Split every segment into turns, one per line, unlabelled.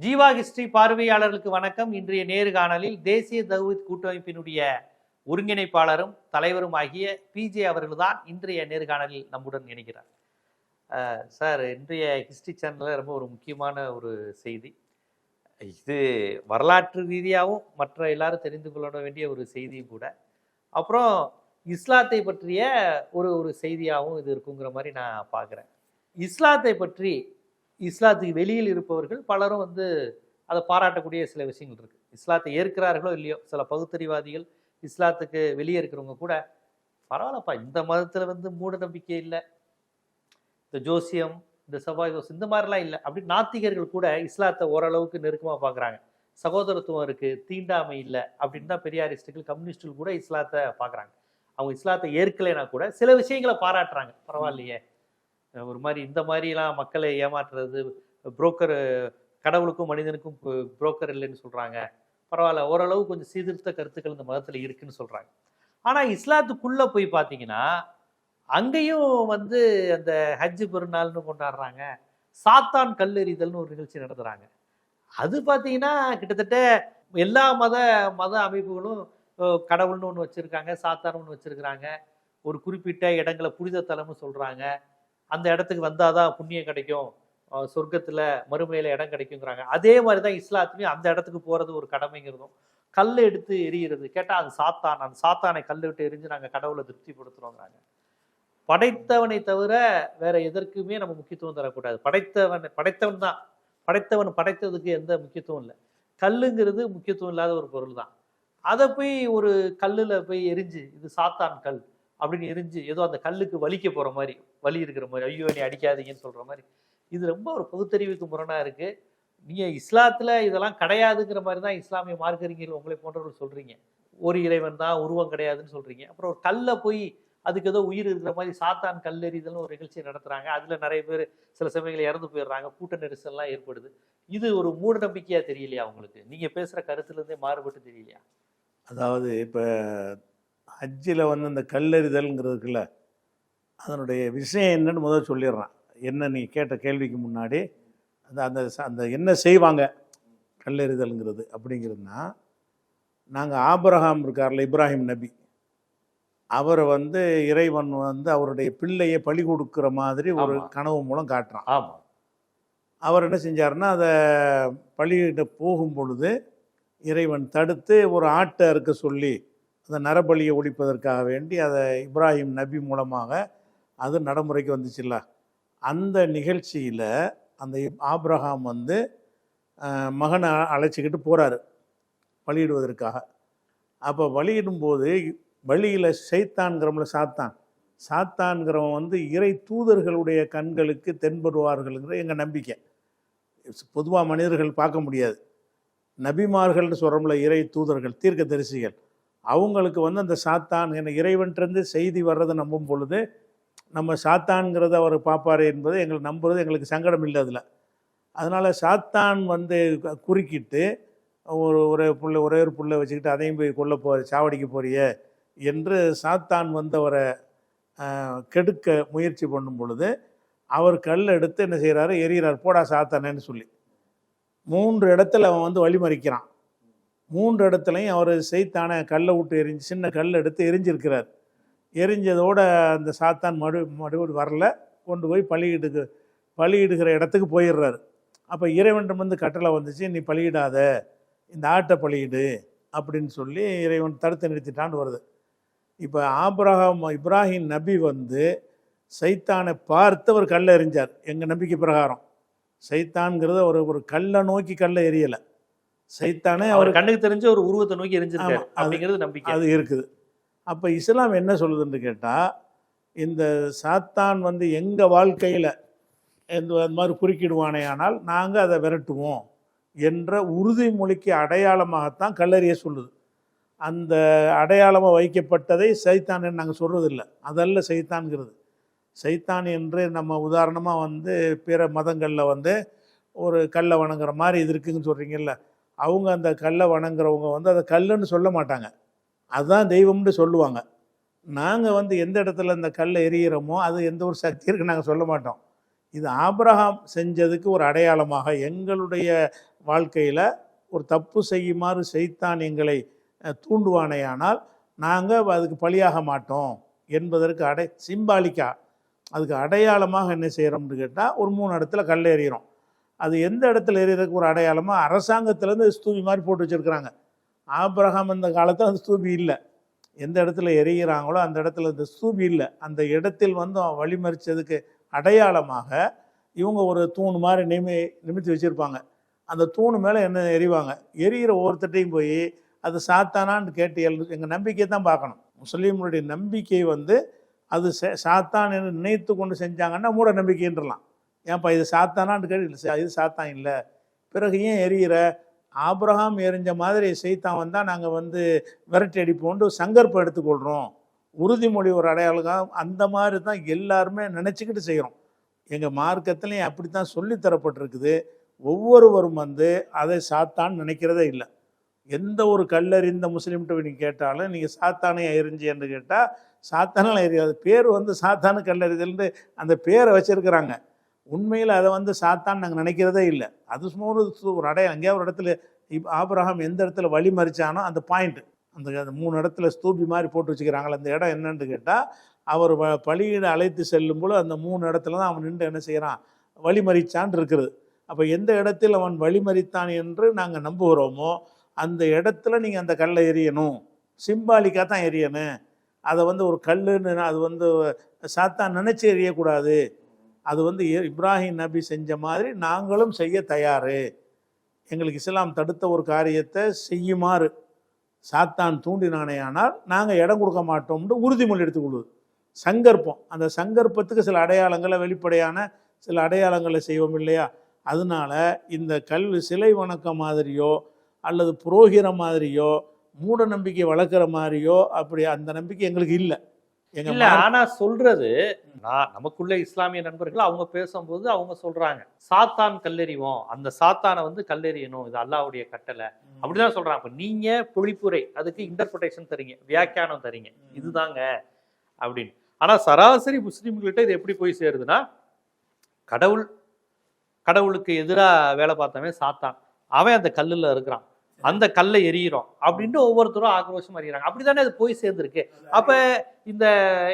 Jeeva history பார்வையாளர்களுக்கு வணக்கம். இன்றைய நேர்காணலில் தேசிய தௌஹித் கூட்டமைப்பினுடைய ஒருங்கிணைப்பாளரும் தலைவரும் ஆகிய பிஜே அவர்கள்தான் இன்றைய நேர்காணலில் நம்முடன் இணைகிறார். சார் இன்றைய ஹிஸ்டரி சேனலில் ரொம்ப ஒரு முக்கியமான ஒரு செய்தி. இது வரலாற்று ரீதியாகவும் மற்ற எல்லாரும் தெரிந்து கொள்ள வேண்டிய ஒரு செய்தியும் கூட. அப்புறம் இஸ்லாத்தை பற்றிய ஒரு ஒரு செய்தியாகவும் இது இருக்குங்கிற மாதிரி நான் பார்க்குறேன். இஸ்லாத்தை பற்றி இஸ்லாத்துக்கு வெளியில் இருப்பவர்கள் பலரும் வந்து அதை பாராட்டக்கூடிய சில விஷயங்கள் இருக்கு. இஸ்லாத்தை ஏற்கிறார்களோ இல்லையோ சில பகுத்தறிவாதிகள் இஸ்லாத்துக்கு வெளியே இருக்கிறவங்க கூட பரவாயில்லப்பா இந்த மதத்துல வந்து மூட நம்பிக்கை இல்லை. இந்த ஜோசியம் இந்த செவ்வாய் தோசை இந்த மாதிரிலாம் இல்லை. அப்படி நாத்திகர்கள் கூட இஸ்லாத்தை ஓரளவுக்கு நெருக்கமாக பார்க்குறாங்க சகோதரத்துவம் இருக்கு தீண்டாமை இல்லை அப்படின்னு தான் பெரியாரிஸ்டுகள் கம்யூனிஸ்டுகள் கூட இஸ்லாத்தை பார்க்குறாங்க அவங்க இஸ்லாத்தை ஏற்கலைன்னா கூட சில விஷயங்களை பாராட்டுறாங்க. பரவாயில்லையே ஒரு மாதிரி இந்த மாதிரிலாம் மக்களை ஏமாற்றுறது புரோக்கர் கடவுளுக்கும் மனிதனுக்கும் புரோக்கர் இல்லைன்னு சொல்கிறாங்க பரவாயில்ல ஓரளவு கொஞ்சம் சீர்திருத்த கருத்துக்கள் இந்த மதத்தில் இருக்குன்னு சொல்கிறாங்க ஆனால் இஸ்லாத்துக்குள்ளே போய் பார்த்தீங்கன்னா அங்கேயும் வந்து அந்த ஹஜ்ஜு பெருநாள்னு கொண்டாடுறாங்க. சாத்தான் கல்லெறிதல்னு ஒரு நிகழ்ச்சி நடத்துகிறாங்க அது பார்த்தீங்கன்னா கிட்டத்தட்ட எல்லா மத மத அமைப்புகளும் கடவுள்னு ஒன்று வச்சுருக்காங்க சாத்தான்னு ஒன்று வச்சுருக்கிறாங்க. ஒரு குறிப்பிட்ட இடங்களை புனித தலம்னு சொல்கிறாங்க அந்த இடத்துக்கு வந்தாதான் புண்ணியம் கிடைக்கும். சொர்க்கத்தில் மறுமையில் இடம் கிடைக்குங்கிறாங்க. அதே மாதிரி தான் இஸ்லாத்துலேயும் அந்த இடத்துக்கு போகிறது ஒரு கடமைங்கிறதும். கல் எடுத்து எரியிறது. கேட்டால் அது சாத்தான். அந்த சாத்தானை கல் விட்டு எரிஞ்சு நாங்கள் கடவுளை திருப்திப்படுத்துகிறோங்கிறாங்க படைத்தவனை தவிர வேற எதற்குமே நம்ம முக்கியத்துவம் தரக்கூடாது. படைத்தவன் படைத்தவன் தான். படைத்தவன் படைத்ததுக்கு எந்த முக்கியத்துவம் இல்லை. கல்லுங்கிறது முக்கியத்துவம் இல்லாத ஒரு பொருள் தான் அதை போய் ஒரு கல்லில் போய் எரிஞ்சு இது சாத்தான் கல் அப்படின்னு எரிஞ்சு ஏதோ அந்த கல்லுக்கு வலிக்க போகிற மாதிரி. வழி இருக்கிற மாதிரி ஐயோ நீ அடிக்காதீங்கன்னு சொல்கிற மாதிரி. இது ரொம்ப ஒரு பகுத்தறிவுக்கு முரணாக இருக்குது நீங்கள் இஸ்லாத்தில் இதெல்லாம் கிடையாதுங்கிற மாதிரி தான் இஸ்லாமிய மார்க்கறிஞர்கள் உங்களை போன்றவர்கள் சொல்கிறீங்க ஒரு இறைவன் தான் உருவம் கிடையாதுன்னு சொல்கிறீங்க அப்புறம் ஒரு கல்லை போய் அதுக்கு ஏதோ உயிர் இருக்கிற மாதிரி சாத்தான் கல்லெறிதல்னு ஒரு நிகழ்ச்சி நடத்துகிறாங்க அதில் நிறைய பேர் சில சமயங்கள் இறந்து போயிடுறாங்க. கூட்ட நெரிசல்லாம் ஏற்படுது. இது ஒரு மூட நம்பிக்கையாக தெரியலையா உங்களுக்கு? நீங்கள் பேசுகிற கருத்துலேருந்தே மாறுபட்டு தெரியலையா?
அதாவது இப்போ ஹஜ்ஜில் வந்து இந்த கல்லெறிதல்ங்கிறதுக்குள்ள அதனுடைய விஷயம் என்னன்னு முதல்ல சொல்லிடுறான். என்ன நீ கேட்ட கேள்விக்கு முன்னாடி அந்த அந்த அந்த என்ன செய்வாங்க? கல்லெறிதல்ங்கிறது அப்படிங்கிறதுனா நாங்கள் ஆபிரகாம் இருக்கார்ல இப்ராஹிம் நபி அவரை வந்து இறைவன் வந்து அவருடைய பிள்ளையை பலி கொடுக்குற மாதிரி ஒரு. கனவு மூலம் காட்டுறான். அவர் என்ன செஞ்சாருன்னா அதை பலியிட போகும் பொழுது இறைவன் தடுத்து ஒரு ஆட்டை அறுக்க சொல்லி அந்த நரபலியை ஒழிப்பதற்காக வேண்டி அதை இப்ராஹிம் நபி மூலமாக அது நடைமுறைக்கு வந்துச்சுல்ல. அந்த நிகழ்ச்சியில் அந்த ஆப்ரஹாம் வந்து மகனை அழைச்சிக்கிட்டு போகிறாரு வழியிடுவதற்காக. அப்போ வழியிடும்போது வழியில் சைத்தான்கிறவங்கள சாத்தான். சாத்தான்கிறவன் வந்து இறை தூதர்களுடைய கண்களுக்கு தென்படுவார்கள்ங்கிற எங்கள் நம்பிக்கை. பொதுவாக மனிதர்கள் பார்க்க முடியாது. நபிமார்கள்னு சொல்கிறோம்ல இறை தூதர்கள் தீர்க்க தரிசிகள் அவங்களுக்கு வந்து அந்த சாத்தான் என இறைவன்றிருந்து செய்தி வர்றதை நம்பும் பொழுது நம்ம சாத்தான்கிறத அவர் பார்ப்பார் என்பது எங்களை நம்புறது எங்களுக்கு சங்கடம் இல்லை அதில். அதனால் சாத்தான் வந்து குறுக்கிட்டு ஒரு ஒரே புள்ள ஒரே ஒரு புள்ள வச்சுக்கிட்டு அதையும் போய் கொல்ல போ சாவடிக்க போறிய என்று சாத்தான் வந்து அவரை கெடுக்க முயற்சி பண்ணும் பொழுது அவர் கல் எடுத்து என்ன செய்கிறாரு எரியிறார் போடா சாத்தானேன்னு சொல்லி. மூன்று இடத்துல அவன் வந்து வழிமறிக்கிறான். மூன்று இடத்துலையும் அவர் செய்தான கல்லை விட்டு எரிஞ்சு சின்ன கல் எடுத்து எரிஞ்சிருக்கிறார். எரிஞ்சதோட அந்த சாத்தான் மறு மறுபடியும் வரல. கொண்டு போய் பலியிடுக்கு பலியிடுகிற இடத்துக்கு போயிடுறாரு. அப்போ இறைவன் வந்து கட்டளை வந்துச்சு நீ பலியிடாத இந்த ஆட்டை பலியிடு அப்படின்னு சொல்லி இறைவன் தடுத்து நிறுத்திட்டான்னு வருது. இப்போ ஆபிரகாம் இப்ராஹிம் நபி வந்து சைத்தானை பார்த்து அவர் கல்லை எறிஞ்சார் எங்கள் நம்பிக்கை பிரகாரம். சைத்தான்ங்கிறது ஒரு ஒரு கல்லை நோக்கி கல்லை எரியலை. சைத்தானே அவர்
கண்ணுக்கு தெரிஞ்ச ஒரு உருவத்தை நோக்கி எரிஞ்சிருக்காரு அப்படிங்கிறது நம்பிக்கை.
அது இருக்குது. அப்போ இஸ்லாம் என்ன சொல்லுதுன்னு கேட்டால் இந்த சாத்தான் வந்து எங்கள் வாழ்க்கையில் எந்த அந்த மாதிரி குறுக்கிடுவானே ஆனால் நாங்கள் அதை விரட்டுவோம் என்ற உறுதிமொழிக்கு அடையாளமாகத்தான் கல்லறிய சொல்லுது. அந்த அடையாளமாக வைக்கப்பட்டதை சைத்தான் நாங்கள் சொல்கிறதில்ல அதல்ல சைத்தான்கிறது சைத்தான் என்று நம்ம உதாரணமாக வந்து பிற மதங்களில் வந்து ஒரு கல்லை வணங்குற மாதிரி இது இருக்குதுன்னு சொல்கிறீங்கல்ல அவங்க அந்த கல்லை வணங்குறவங்க வந்து அதை கல்லுன்னு சொல்ல மாட்டாங்க. அதுதான் தெய்வம்னு சொல்லுவாங்க. நாங்கள் வந்து எந்த இடத்துல இந்த கல்லை எரியிறோமோ அது எந்த ஒரு சக்தி இருக்கு நாங்கள் சொல்ல மாட்டோம். இது ஆப்ரஹாம் செஞ்சதுக்கு ஒரு அடையாளமாக எங்களுடைய வாழ்க்கையில் ஒரு தப்பு செய்யுமாறு செய்தான் எங்களை தூண்டுவானேயானால் நாங்கள் அதுக்கு பலியாக மாட்டோம் என்பதற்கு அடை சிம்பாலிக்கா அதுக்கு அடையாளமாக என்ன செய்கிறோம்னு கேட்டால் ஒரு மூணு இடத்துல கல் எறிகிறோம். அது எந்த இடத்துல எறிகிறதுக்கு ஒரு அடையாளமாக அரசாங்கத்திலேருந்து ஸ்தூபி மாதிரி போட்டு வச்சுருக்குறாங்க. ஆப்ரஹாம் இந்த காலத்தில் அந்த ஸ்தூபி இல்லை. எந்த இடத்துல எரிகிறாங்களோ அந்த இடத்துல அந்த ஸ்தூபி இல்லை. அந்த இடத்தில் வந்து அவன் வழிமறிச்சதுக்கு அடையாளமாக இவங்க ஒரு தூண் மாதிரி நிமி நிமித்தி வச்சுருப்பாங்க. அந்த தூண் மேலே என்ன எரிவாங்க? எரிகிற ஒவ்வொருத்தட்டையும் போய் அது சாத்தானான்னு கேட்டு எழு எங்கள் நம்பிக்கையை தான் பார்க்கணும். முஸ்லீம்களுடைய நம்பிக்கை வந்து அது சாத்தான் என்று நினைத்து கொண்டு செஞ்சாங்கன்னா மூட நம்பிக்கைன்றலாம் ஏன்ப்பா இது சாத்தானான்னு கேட்டு இல்லை இது சாத்தான் இல்லை. பிறகு ஏன் எரியிற? ஆப்ரஹாம் எரிஞ்ச மாதிரி சைத்தான் வந்தால் நாங்கள் வந்து விரட்டி அடிப்போன்ட்டு சங்கற்பம் எடுத்துக்கொள்கிறோம் உறுதிமொழி ஒரு அடையாளம். அந்த மாதிரி தான் எல்லாருமே நினச்சிக்கிட்டு செய்கிறோம் எங்கள் மார்க்கத்துலேயும் அப்படி தான் சொல்லித்தரப்பட்டிருக்குது ஒவ்வொருவரும் வந்து அதை சாத்தான்னு நினைக்கிறதே இல்லை. எந்த ஒரு கல்லறிந்த முஸ்லீம்கிட்ட நீங்கள் கேட்டாலும் நீங்கள் சாத்தானே எரிஞ்சு என்று கேட்டால் சாத்தானால் எரியாது. பேர் வந்து சாத்தானு கல்லறிதல்னு அந்த பேரை வச்சுருக்கிறாங்க. உண்மையில் அதை வந்து சாத்தான் நாங்கள் நினைக்கிறதே இல்லை. அது சும்மா ஒரு சு- ஒரு எங்கேயா ஒரு இடத்துல இப் ஆபிரகாம் எந்த இடத்துல வழி மறிச்சானோ அந்த பாயிண்ட்டு அந்த அந்த மூணு இடத்துல ஸ்தூபி மாதிரி போட்டு வச்சுக்கிறாங்களே அந்த இடம் என்னன்னு கேட்டால் அவர் வ பலியிட அழைத்து செல்லும் போது அந்த மூணு இடத்துல தான் அவன் நின்று என்ன செய்கிறான் வழிமறிச்சான் இருக்கிறது. அப்போ எந்த இடத்தில் அவன் வழிமறித்தான் என்று நாங்கள் நம்புகிறோமோ அந்த இடத்துல நீங்கள் அந்த கல்லை எரியணும் சிம்பாலிக்காக தான் எரியணும் அதை வந்து ஒரு கல்லுன்னு அது வந்து சாத்தான் நினச்சி எரியக்கூடாது அது வந்து இ- இப்ராஹிம் நபி செஞ்ச மாதிரி நாங்களும் செய்ய தயார். எங்களுக்கு இஸ்லாம் தடுத்த ஒரு காரியத்தை செய்யுமாறு. சாத்தான் தூண்டினானேயானால் நாங்கள் இடம் கொடுக்க மாட்டோம்னு உறுதிமொழி எடுத்துக்கொள்வது சங்கற்பம். அந்த சங்கற்பத்துக்கு சில அடையாளங்களை வெளிப்படையான சில அடையாளங்களை செய்வோம் இல்லையா? அதனால இந்த கல்வி சிலை வணக்கம் மாதிரியோ அல்லது புரோகிற மாதிரியோ மூட நம்பிக்கை வளர்க்குற மாதிரியோ அப்படி அந்த நம்பிக்கை எங்களுக்கு இல்லை.
இல்ல ஆனா சொல்றது நான் நமக்குள்ள இஸ்லாமிய நண்பர்கள் அவங்க பேசும்போது அவங்க சொல்றாங்க. சாத்தான் கல்லெறிவோம். அந்த சாத்தானை வந்து கல்லெறியணும். இது அல்லாஹ்வுடைய கட்டளை. அப்படிதான் சொல்றாங்க. அப்ப நீங்க பொழிப்புரை அதுக்கு இன்டர்பிரேஷன் தரீங்க வியாக்கியானம் தரீங்க. இதுதாங்க அப்படின்னு. ஆனா சராசரி முஸ்லிம்கள்ட்ட இது எப்படி போய் சேருதுன்னா கடவுள் கடவுளுக்கு எதிரா வேலை பார்த்தவன் சாத்தான். அவன் அந்த கல்லுல இருக்கிறான். அந்த கல்லை எரியிறோம் அப்படின்ட்டு ஒவ்வொருத்தரும் ஆக்ரோஷம் அறிகிறாங்க அப்படிதானே அது போய் சேர்ந்துருக்கு. அப்ப இந்த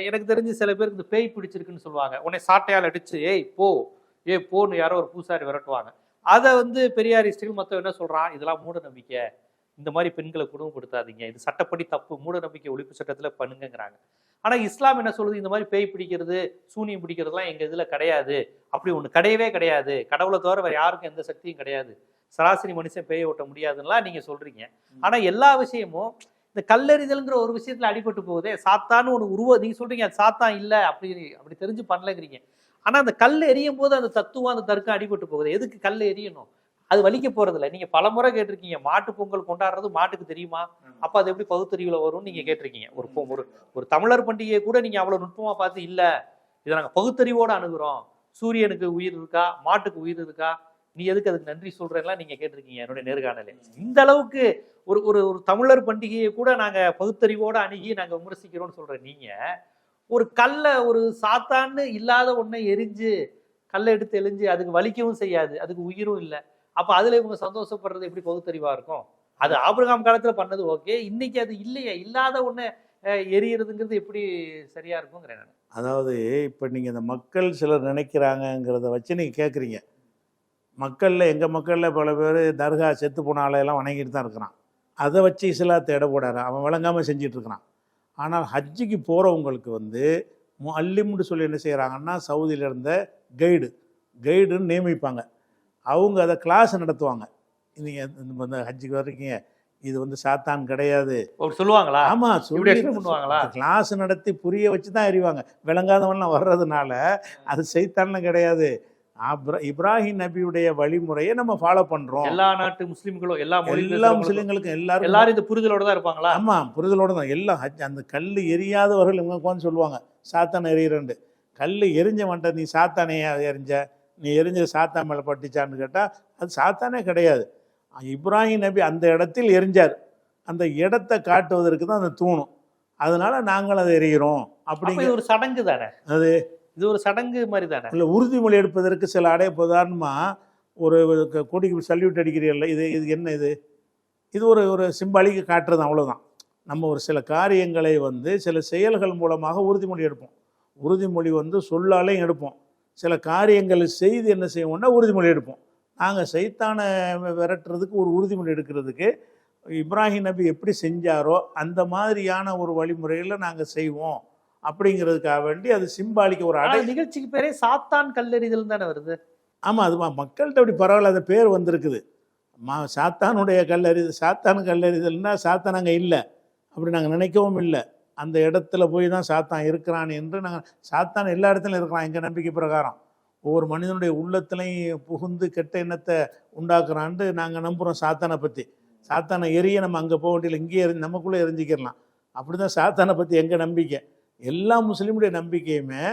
எனக்கு தெரிஞ்சு சில பேருக்கு இந்த பேய் பிடிச்சிருக்குன்னு சொல்லுவாங்க. உன்னை சாட்டையால் அடிச்சு ஏய் போ. ஏய் போன்னு யாரோ ஒரு பூசாரி விரட்டுவாங்க. அதை வந்து பெரியாரிஸ்டுகள் மொத்தம் என்ன சொல்றான்? இதெல்லாம் மூட நம்பிக்கை. இந்த மாதிரி பெண்களை குடும்பப்படுத்தாதீங்க. இது சட்டப்படி தப்பு. மூட நம்பிக்கை ஒழிப்பு சட்டத்துல பண்ணுங்கங்கிறாங்க. ஆனா இஸ்லாம் என்ன சொல்லுது? இந்த மாதிரி பேய் பிடிக்கிறது சூனியம் பிடிக்கிறதுலாம் எங்க இதுல கிடையாது. அப்படி ஒண்ணு கிடையவே கிடையாது. கடவுளை தவிர வேற யாருக்கும் எந்த சக்தியும் கிடையாது. சராசரி மனுஷன் பேய ஓட்ட முடியாதுன்னுலாம் நீங்க சொல்றீங்க. ஆனா எல்லா விஷயமும் இந்த கல்லெறிதல்ங்கிற ஒரு விஷயத்துல அடிபட்டு போகுதே சாத்தான்னு ஒரு உருவ நீங்க சொல்றீங்க அது சாத்தான் இல்ல அப்படி அப்படி தெரிஞ்சு பண்ணலங்கிறீங்க. ஆனா அந்த கல் எரியும் போது அந்த தத்துவம் அந்த தர்க்கம் அடிபட்டு போகுது. எதுக்கு கல் எரியணும் அது வலிக்க போறது இல்ல நீங்க பலமுறை கேட்டிருக்கீங்க. மாட்டு பொங்கல் கொண்டாடுறது மாட்டுக்கு தெரியுமா? அப்ப அது எப்படி பகுத்தறிவுல வரும்னு நீங்க கேட்டிருக்கீங்க. ஒரு ஒரு ஒரு தமிழர் பண்டிகையை கூட நீங்க அவ்வளவு நுட்பமா பார்த்து இல்ல. இதை நாங்க பகுத்தறிவோட அணுகுறோம். சூரியனுக்கு உயிர் இருக்கா? மாட்டுக்கு உயிர் இருக்கா? நீ எதுக்கு அதுக்கு நன்றி சொல்றேன்லாம் நீங்க கேட்டிருக்கீங்க என்னுடைய நேர்காணல. இந்த அளவுக்கு ஒரு ஒரு ஒரு தமிழர் பண்டிகையை கூட நாங்க பகுத்தறிவோட அணுகி நாங்க விமர்சிக்கிறோம்னு சொல்ற நீங்க ஒரு கல்லை ஒரு சாத்தான்னு இல்லாத ஒன்றை எரிஞ்சு கல்லை எடுத்து எரிஞ்சு அதுக்கு வலிக்கவும் செய்யாது. அதுக்கு உயிரும் இல்லை. அப்போ அதில் இவங்க சந்தோஷப்படுறது எப்படி பகுத்தறிவாக இருக்கும்? அது ஆபிரகாம் காலத்தில் பண்ணது ஓகே இன்னைக்கு அது இல்லையே இல்லாத ஒன்று எரியறதுங்கிறது எப்படி சரியாக இருக்குங்கிறேன் நான்.
அதாவது இப்போ நீங்கள் இந்த மக்கள் சிலர் நினைக்கிறாங்கங்கிறத வச்சு நீங்கள் கேட்குறீங்க மக்களில் எங்கள் மக்களில் பல பேர் தர்கா செத்து போன ஆளையெல்லாம் வணங்கிட்டு தான் இருக்கிறான். அதை வச்சு இஸ்லாத்தை தேட போடாரு அவன் விளங்காமல் செஞ்சிட்டு இருக்கிறான். ஆனால் ஹஜ்ஜுக்கு போகிறவங்களுக்கு வந்து அல்லிம்னு சொல்லி என்ன செய்கிறாங்கன்னா சவுதியில் இருந்த கைடு கைடுன்னு நியமிப்பாங்க. அவங்க அதை கிளாஸ் நடத்துவாங்க. நீங்கள் இந்த ஹஜ்ஜுக்கு வர்றீங்க. இது வந்து சாத்தான் கிடையாது.
சொல்லுவாங்களா?
ஆமா
பண்ணுவாங்களா?
கிளாஸ் நடத்தி புரிய வச்சு தான் அறிவாங்க விளங்காதவன்லாம் வர்றதுனால அது செய்தான்லாம் கிடையாது. இப்ராஹிம் நபியுடைய வழிமுறையை நம்ம ஃபாலோ பண்றோம்.
எல்லா நாட்டு முஸ்லிம்களும் எல்லா
எல்லா முஸ்லிம்களுக்கும் எல்லாரும்
எல்லாரும் இந்த புரிதலோட தான் இருப்பாங்களா?
ஆமா புரிதலோட தான். எல்லாம் ஹஜ் அந்த கல் எரியாதவர்கள் இவங்க உட்காந்து சொல்லுவாங்க. சாத்தான் எரியிறண்டு கல் எரிஞ்ச மாட்ட நீ சாத்தானே எரிஞ்ச நீ எரிஞ்ச சாத்தான் மேலே பட்டுச்சான்னு கேட்டால் அது சாத்தானே கிடையாது. இப்ராஹிம் நபி அந்த இடத்தில் எரிஞ்சார். அந்த இடத்தை காட்டுவதற்கு தான் அந்த தூணும். அதனால நாங்கள் அதை எரிகிறோம்.
அப்ப
அப்படிங்கிற
ஒரு சடங்கு தானே?
அது
இது ஒரு சடங்கு மாதிரி தானே?
இல்லை உறுதிமொழி எடுப்பதற்கு சில அடைய உதாரணமாக ஒரு கொடிக்கு சல்யூட் அடிக்கிறீர்கள் இது இது என்ன இது? இது ஒரு ஒரு சிம்பாலிக்கு காட்டுறது அவ்வளவுதான். நம்ம ஒரு சில காரியங்களை வந்து சில செயல்கள் மூலமாக உறுதிமொழி எடுப்போம். உறுதிமொழி வந்து சொல்லாலையும் எடுப்போம். சில காரியங்களை செய்து என்ன செய்வோம்னா உறுதிமொழி எடுப்போம். நாங்கள் சைத்தானை விரட்டுறதுக்கு ஒரு உறுதிமொழி எடுக்கிறதுக்கு இப்ராஹிம் நபி எப்படி செஞ்சாரோ அந்த மாதிரியான ஒரு வழிமுறையில் நாங்கள் செய்வோம். அப்படிங்கிறதுக்காக வேண்டி அது சிம்பாலிக்க ஒரு அடை
நிகழ்ச்சிக்கு பேரே சாத்தான் கல்லெறிதல் தானே வருது?
ஆமாம் அது ம- மக்கள்கிட்ட அப்படி பரவாயில்ல அந்த பேர் வந்திருக்குது. மா சாத்தானுடைய கல்லறிது சாத்தான் கல்லறிதல்னா சாத்தான் அங்கே இல்லை. அப்படி நாங்கள் நினைக்கவும் இல்லை. அந்த இடத்துல போய் தான் சாத்தான் இருக்கிறான் என்று நாங்கள் சாத்தான் எல்லா இடத்துலையும் இருக்கிறான் எங்கள் நம்பிக்கை பிரகாரம். ஒவ்வொரு மனிதனுடைய உள்ளத்துலையும் புகுந்து கெட்ட எண்ணத்தை உண்டாக்குறான்ட்டு நாங்கள் நம்புகிறோம் சாத்தானை பற்றி சாத்தானை எரிய நம்ம அங்கே போக வேண்டியதில்லை இங்கேயே எரி நமக்குள்ளே எரிஞ்சிக்கிறலாம் அப்படி தான் சாத்தானை பற்றி எங்கள் நம்பிக்கை. எல்லா முஸ்லீமுடைய நம்பிக்கையுமே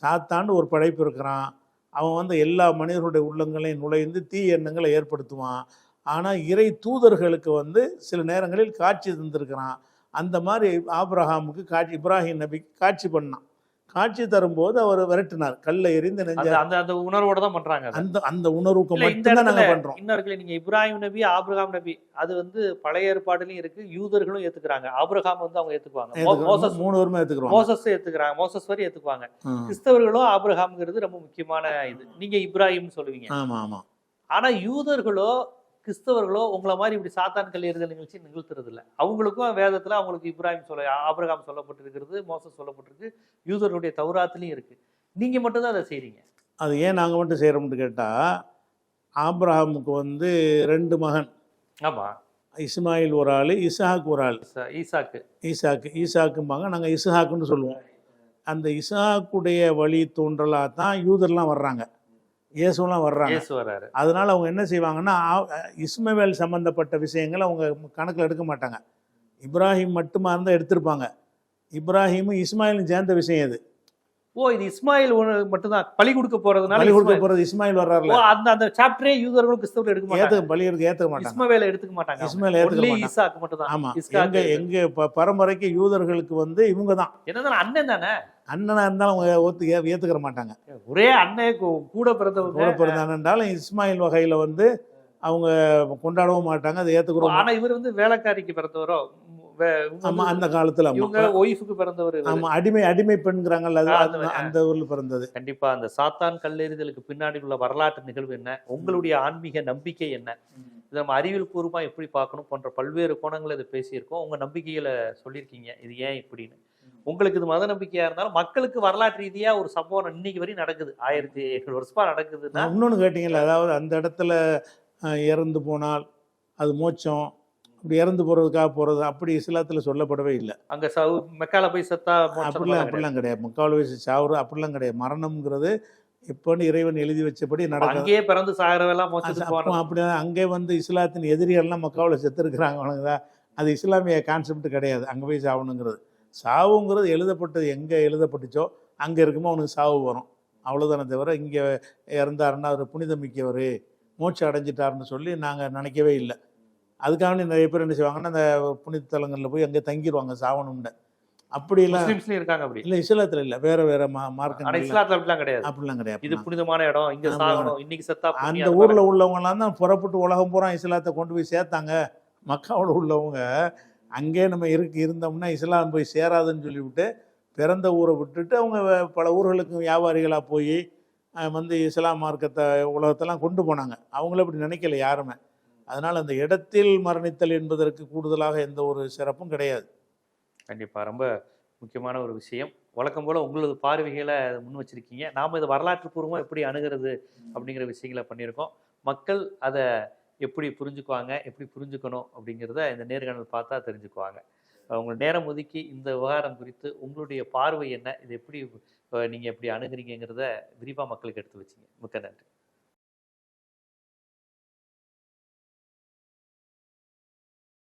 சாத்தான்னு ஒரு படைப்பு இருக்கிறான். அவன் வந்து எல்லா மனிதர்களுடைய உள்ளங்களையும் நுழைந்து தீய எண்ணங்களை ஏற்படுத்துவான். ஆனால் இறை தூதர்களுக்கு வந்து சில நேரங்களில் காட்சி தந்திருக்கிறான். அந்த மாதிரி ஆபிரஹாமுக்கு காட்சி இப்ராஹிம் நபிக்கு காட்சி பண்ணான். காட்சி தரும்போது அவர் விரட்டினார். கல்லை
அந்த
நெஞ்ச
அந்த அந்த உணர்வோட தான் பண்றாங்க.
அந்த அந்த உணர்வுக்கு மட்டும்தான்
இடத்துல
பண்றோம்.
இன்னும் இருக்குல்ல நீங்க இப்ராஹிம் நபி ஆபிரகாம் நபி அது வந்து பழைய ஏற்பாடுலயும் இருக்கு யூதர்களும் ஏத்துக்கிறாங்க. ஆபிரகாம் வந்து அவங்க ஏத்துக்குவாங்க. மோசஸ்
மூணு பேருமே எடுத்துக்கிறோம்
மோசஸ் ஏத்துக்கிறாங்க. மோசஸ் வரை ஏத்துக்குவாங்க. கிறிஸ்தவர்களும் ஆபிரகாம்ங்கிறது ரொம்ப முக்கியமான இது. நீங்க இப்ராஹிம் சொல்லுவீங்க.
ஆமாம் ஆமாம்
ஆனா யூதர்களோ கிறிஸ்தவர்களோ உங்களை மாதிரி இப்படி சாத்தான் கல்லெறிதல் நிகழ்ச்சி நிகழ்த்துறது இல்ல அவங்களுக்கும் வேதத்துல அவங்களுக்கு இப்ராஹிம் சொல்ல ஆபிரகாம் சொல்லப்பட்டிருக்கிறது மோசஸ் சொல்லப்பட்டிருக்கு யூதர்களுடைய தௌராத்துலயும் இருக்கு. நீங்க மட்டும்தான் அதை செய்றீங்க.
அது ஏன் நாங்கள் மட்டும் செய்கிறோம்னு கேட்டால் ஆபிரஹாமுக்கு வந்து ரெண்டு மகன்.
ஆமா.
இஸ்மாயில் ஒரு ஆள் இஸ்ஹாக் ஒரு ஆள்.
ஈசா- ஈசாக்கு.
ஈசாக்கு ஈசாக்கும்பாங்க நாங்கள் இஸ்ஹாக்குன்னு சொல்லுவோம். அந்த இஸ்ஹாக்குடைய வழி தோன்றலாக தான் யூதர்லாம் வர்றாங்க. இயேசுலாம் வர்றாங்க.
இயேசு வர்றாரு.
அதனால் அவங்க என்ன செய்வாங்கன்னா இஸ்மவேல் சம்மந்தப்பட்ட விஷயங்களை அவங்க கணக்கில் எடுக்க மாட்டாங்க. இப்ராஹிம் மட்டுமா இருந்தால் எடுத்திருப்பாங்க. இப்ராஹிமும் இஸ்மாயிலும் சேர்ந்த விஷயம் இது.
ஓ இது இஸ்மாயில் மட்டும்தான். பலி கொடுக்க போறதுனால
பலி கொடுக்க
இஸ்மாயில்.
போகிறது இஸ்மாயில்
ஓ
வர்றாருல
அந்த அந்த சாப்டரே யூதர்களும் கிறிஸ்தவர்கள் எடுக்க மாட்டாங்க.
பலி எடுக்க ஏற்றுக்க மாட்டாங்க.
இஸ்மவேல எடுத்துக்க மாட்டாங்க.
இஸ்மாயில்
ஒன்லி
மாட்டாங்க.
ஈசாக்கு மட்டும் தான்
ஆமாம்
இஸ்காக்கு.
எங்க எங்க பரம்பரைக்கு யூதர்களுக்கு வந்து இவங்க தான்
என்னதான் அண்ணன் தானே?
அண்ணனா இருந்தாலும் அவங்க ஒத்து ஏத்துக்கிற மாட்டாங்க.
ஒரே அண்ணன் கூட பிறந்தவங்க.
கூட பிறந்தாலும் இஸ்மாயில் வகையில வந்து அவங்க கொண்டாடவும் மாட்டாங்க அதை ஏத்துக்கிறோம்
ஆனா இவர் வந்து வேலைக்காரிக்கு பிறந்தவரோ?
ஆமா அந்த காலத்துல.
இவங்க ஒய்ஃபுக்கு பிறந்தவர்.
ஆமா அடிமை அடிமை பெண்கிறாங்கல்ல அந்த- ஊர்ல பிறந்தது.
கண்டிப்பா அந்த சாத்தான் கல்லெறிதலுக்கு பின்னாடி உள்ள வரலாற்று நிகழ்வு என்ன? உங்களுடைய ஆன்மீக நம்பிக்கை என்ன? இதை நம்ம அறிவியல் பூர்வமா எப்படி பார்க்கணும் போன்ற பல்வேறு கோணங்களை இதை பேசியிருக்கோம். உங்க நம்பிக்கைகளை சொல்லியிருக்கீங்க. இது ஏன் இப்படின்னு. உங்களுக்கு இது மத நம்பிக்கையா இருந்தாலும் மக்களுக்கு வரலாற்று ரீதியா ஒரு சம்பவம் இன்னைக்கு வரையும் நடக்குது. ஆயிரத்தி எட்டு வருஷமா நடக்குதுன்னா
இன்னொன்னு கேட்டீங்கல்ல அதாவது அந்த இடத்துல இறந்து போனால் அது மோட்சம். அப்படி இறந்து போறதுக்காக போறது அப்படி இஸ்லாத்துல சொல்லப்படவே இல்லை.
அங்க சவு மெக்கால போய் செத்தா
அப்படிலாம். அப்படிலாம் கிடையாது. முக்கால் வயசு சாவுறு அப்படிலாம் கிடையாது. மரணம்ங்கிறது இப்போன்னு இறைவன் எழுதி வச்சபடி
அப்ப
நடக்குது.
அங்கேயே பிறந்து சாகிறவெல்லாம்
அப்படி அங்கே வந்து இஸ்லாத்தின் எதிரிகள்லாம் மக்காவில் செத்துருக்குறாங்க அவனுங்கதா அது இஸ்லாமிய கான்செப்ட் கிடையாது. அங்கே போய் சாவணுங்கிறது. சாவுங்கிறது எழுதப்பட்டது எங்கே எழுதப்பட்டுச்சோ அங்கே இருக்குமோ அவனுக்கு சாவு வரும். அவ்வளோதானே தவிர இங்கே இறந்தாருன்னா அவர் புனிதம் மிக்கவர் மூச்சு அடைஞ்சிட்டாருன்னு சொல்லி நாங்கள் நினைக்கவே இல்லை. அதுக்காக நிறைய பேர் என்ன செய்வாங்கன்னா அந்த புனித தலங்களில் போய் அங்கே தங்கிடுவாங்க சாவணும்னு அப்படிலாம்
இருக்காங்க அப்படி.
இல்லை இஸ்லாத்தில் இல்லை. வேற வேற மா
இஸ்லாத்துல அப்படிலாம் கிடையாது.
அப்படிலாம் கிடையாது
இது புனிதமான இடம் இங்க. சாகணும் இன்னைக்கு செத்தா
அந்த ஊர்ல உள்ளவங்கலாம் தான் புறப்பட்டு உலகம் பூரா இஸ்லாத்தை கொண்டு போய் சேர்த்தாங்க. மக்காவோட உள்ளவங்க அங்கே நம்ம இருக்கு இருந்தோம்னா இஸ்லாம் போய் சேராதுன்னு சொல்லிவிட்டு பிறந்த ஊரை விட்டுட்டு அவங்க பல ஊர்களுக்கு வியாபாரிகளாக போய் வந்து இஸ்லாம் மார்க்கத்தை உலகத்தெல்லாம் கொண்டு போனாங்க. அவங்கள அப்படி நினைக்கல யாருமே. அதனால் அந்த இடத்தில் மரணித்தல் என்பதற்கு கூடுதலாக எந்த ஒரு சிறப்பும் கிடையாது.
கண்டிப்பாக ரொம்ப முக்கியமான ஒரு விஷயம். வழக்கம் போல் உங்களது பார்வைகளை முன் வச்சிருக்கீங்க. நாம் இதை வரலாற்று பூர்வமாக எப்படி அணுகிறது அப்படிங்கிற விஷயங்களை பண்ணியிருக்கோம். மக்கள் அதை எப்படி புரிஞ்சுக்குவாங்க எப்படி புரிஞ்சுக்கணும் அப்படிங்கிறத இந்த நேர்காணல் பார்த்தா தெரிஞ்சுக்குவாங்க. அவங்க நேரம் ஒதுக்கி இந்த விவகாரம் குறித்து உங்களுடைய பார்வை என்ன? இது எப்படி நீங்கள் எப்படி அணுகிறீங்கிறத விரிவாக மக்களுக்கு எடுத்து வச்சீங்க. மிக்க நன்றி.